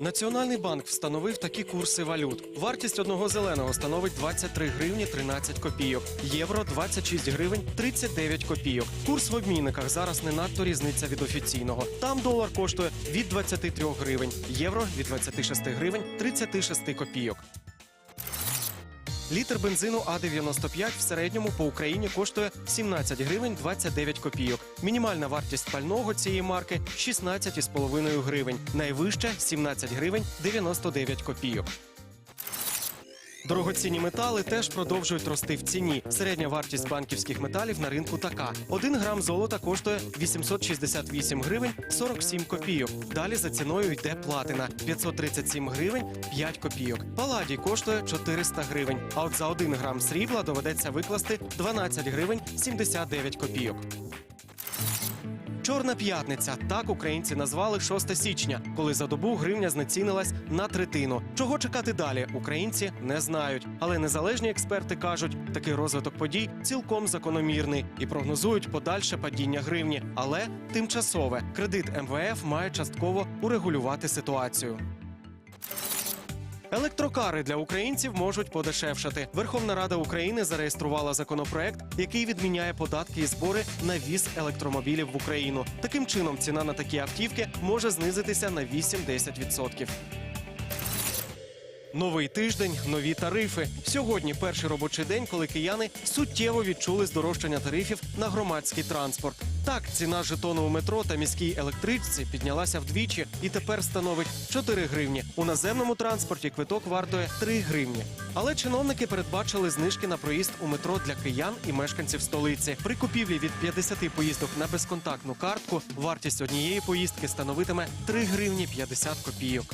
Національний банк встановив такі курси валют. Вартість одного зеленого становить 23 гривні 13 копійок, євро 26 гривень 39 копійок. Курс в обмінниках зараз не надто різниця від офіційного. Там долар коштує від 23 гривень, євро від 26 гривень 36 копійок. Літр бензину А95 в середньому по Україні коштує 17 гривень 29 копійок. Мінімальна вартість пального цієї марки 16,5 гривень. Найвища 17 гривень 99 копійок. Дорогоцінні метали теж продовжують рости в ціні. Середня вартість банківських металів на ринку така: 1 грам золота коштує 868 гривень 47 копійок. Далі за ціною йде платина 537 гривень 5 копійок. Паладій коштує 400 гривень. А от за 1 грам срібла доведеться викласти 12 гривень 79 копійок. Чорна п'ятниця так українці назвали 6 січня, коли за добу гривня знецінилась на третину. Чого чекати далі? Українці не знають. Але незалежні експерти кажуть, такий розвиток подій цілком закономірний і прогнозують подальше падіння гривні, але тимчасове. Кредит МВФ має частково урегулювати ситуацію. Електрокари для українців можуть подешевшати. Верховна Рада України зареєструвала законопроект, який відміняє податки і збори на віз електромобілів в Україну. Таким чином, ціна на такі автівки може знизитися на 8-10%. Новий тиждень, нові тарифи. Сьогодні перший робочий день, коли кияни суттєво відчули здорожчання тарифів на громадський транспорт. Так, ціна жетону у метро та міській електричці піднялася вдвічі і тепер становить 4 гривні. У наземному транспорті квиток вартує 3 гривні. Але чиновники передбачили знижки на проїзд у метро для киян і мешканців столиці. При купівлі від 50 поїздок на безконтактну картку вартість однієї поїздки становитиме 3 гривні 50 копійок.